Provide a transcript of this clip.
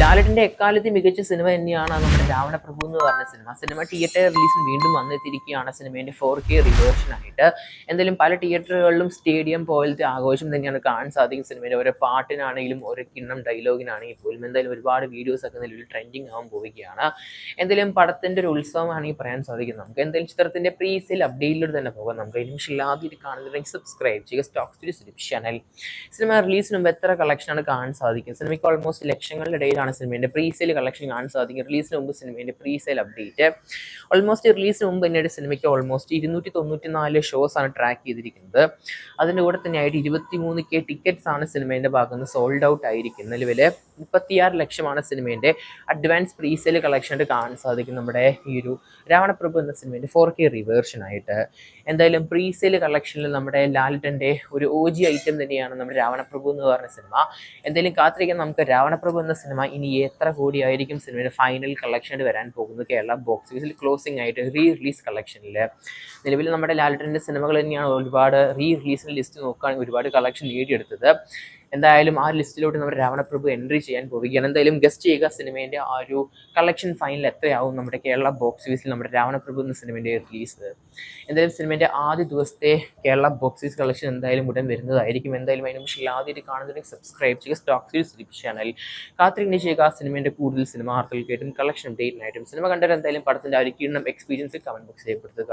ലാലറ്റിന്റെ എക്കാലത്തെ മികച്ച സിനിമ തന്നെയാണ് നമ്മുടെ രാവണ പ്രഭു എന്ന് പറഞ്ഞ സിനിമ. സിനിമ തിയേറ്റർ റിലീസിൽ വീണ്ടും വന്നെത്തിയിരിക്കുകയാണ് സിനിമയുടെ ഫോർ കെ റിവേർഷൻ ആയിട്ട്. എന്തായാലും പല തിയേറ്ററുകളിലും സ്റ്റേഡിയം പോലത്തെ ആഘോഷം തന്നെയാണ് കാണാൻ സാധിക്കും സിനിമയുടെ ഓരോ പാട്ടിനാണെങ്കിലും ഓരോ കിണ്ണം ഡയലോഗിനാണെങ്കിൽ പോലും. എന്തായാലും ഒരുപാട് വീഡിയോസ് ഒക്കെ നിലവിൽ ട്രെൻഡിങ് ആവാൻ പോവുകയാണ്. എന്തായാലും പടത്തിന്റെ ഒരു ഉത്സവമാണെങ്കിൽ പറയാൻ സാധിക്കും. നമുക്ക് എന്തായാലും ചിത്രത്തിന്റെ പ്രീ സെയിൽ അപ്ഡേറ്റിലൂടെ തന്നെ പോകാം. നമുക്ക് ഇനി ആദ്യമായിട്ട് കാണുന്നുണ്ടെങ്കിൽ സബ്സ്ക്രൈബ് ചെയ്യുക. സ്റ്റോക്ക് സ്റ്റുഡിയോ ചാനൽ സിനിമ റിലീസിന് മുമ്പ് എത്ര കളക്ഷനാണ് കാണാൻ സാധിക്കും? സിനിമയ്ക്ക് ഓൾമോസ്റ്റ് ലക്ഷങ്ങളുടെ ഇടയിലാണ് സിനിമയുടെ പ്രീ സെയിൽ കളക്ഷൻ കാണാൻ സാധിക്കും. റിലീസിന് മുമ്പ് സിനിമയുടെ പ്രീ സെയിൽ അപ്ഡേറ്റ് ഓൾമോസ്റ്റ് റിലീസിന് മുമ്പ് തന്നെയാണ് സിനിമയ്ക്ക് ഓൾമോസ്റ്റ് ഇരുന്നൂറ്റി തൊണ്ണൂറ്റി നാല് ഷോസ് ആണ് ട്രാക്ക് ചെയ്തിരിക്കുന്നത്. അതിന്റെ കൂടെ തന്നെയായിട്ട് ഇരുപത്തി മൂന്ന് കെ ടിക്കറ്റ്സ് ആണ് സിനിമേന്റെ ഭാഗത്ത് നിന്ന് സോൾഡ് ഔട്ട് ആയിരിക്കുന്നത്. നിലവിൽ മുപ്പത്തിയാറ് ലക്ഷമാണ് സിനിമേന്റെ അഡ്വാൻസ് പ്രീസെയിൽ കളക്ഷനായിട്ട് കാണാൻ സാധിക്കും നമ്മുടെ ഈ ഒരു രാവണപ്രഭു എന്ന സിനിമേന്റെ ഫോർ കെ റിവേർഷൻ ആയിട്ട്. എന്തായാലും പ്രീസെയിൽ കളക്ഷനിൽ നമ്മുടെ ലാലിറ്റന്റെ ഒരു ഒ ജി ഐറ്റം തന്നെയാണ് നമ്മുടെ രാവണപ്രഭു എന്ന് പറഞ്ഞ സിനിമ. എന്തായാലും കാത്തിരിക്കാൻ നമുക്ക് രാവണപ്രഭു എന്ന സിനിമ ഇനി എത്ര കോടിയായിരിക്കും സിനിമയുടെ ഫൈനൽ കളക്ഷനായിട്ട് വരാൻ പോകുന്നത് കേരള ബോക്സ് ഓഫീസിൽ ക്ലോസിംഗ് ആയിട്ട് റീ റിലീസ് കളക്ഷനിൽ നിലവിൽ നമ്മുടെ ലാലിറ്റന്റെ സിനിമകൾ തന്നെയാണ് ഒരുപാട് റീ റിലീസിന്റെ ലിസ്റ്റ് നോക്കുകയാണെങ്കിൽ ഒരുപാട് കളക്ഷൻ നേടിയെടുത്തത്. എന്തായാലും ആ ലിസ്റ്റിലോട്ട് നമ്മുടെ രാവണപ്രഭു എൻട്രി ചെയ്യാൻ പോവുകയാണ്. എന്തായാലും ഗസ്റ്റ് ചെയ്യുക സിനിമേന്റെ ആ ഒരു കളക്ഷൻ ഫൈനൽ എത്രയാവും നമ്മുടെ കേരള ബോക്സ് ഓഫീസിൽ നമ്മുടെ രാവണപ്രഭു എന്ന സിനിമേന്റെ റിലീസ് എന്തായാലും സിനിമേന്റെ ആദ്യ ദിവസത്തെ കേരള ബോക്സ് ഓഫീസ് കളക്ഷൻ എന്തായാലും ഉടൻ വരുന്നതായിരിക്കും. എന്തായാലും അതിന് പക്ഷേ ആദ്യമായിട്ട് കാണുന്നുണ്ടെങ്കിൽ സബ്സ്ക്രൈബ് ചെയ്യുക. സ്റ്റോക്ക് സീരീസ് ചാനൽ കാത്തിരിക്കുന്ന ചെയ്യുക. സിനിമേന്റെ കൂടുതൽ സിനിമ വാർത്തകൾക്കായിട്ടും കളക്ഷൻ ഡേറ്റിനായിട്ടും സിനിമ കണ്ടിട്ട് എന്തായാലും പടത്തിന്റെ ആ ഒരു കിണ്ണം എക്സ്പീരിയൻസ് കമന്റ് ബോക്സ് ചെയ്യപ്പെടുത്തുക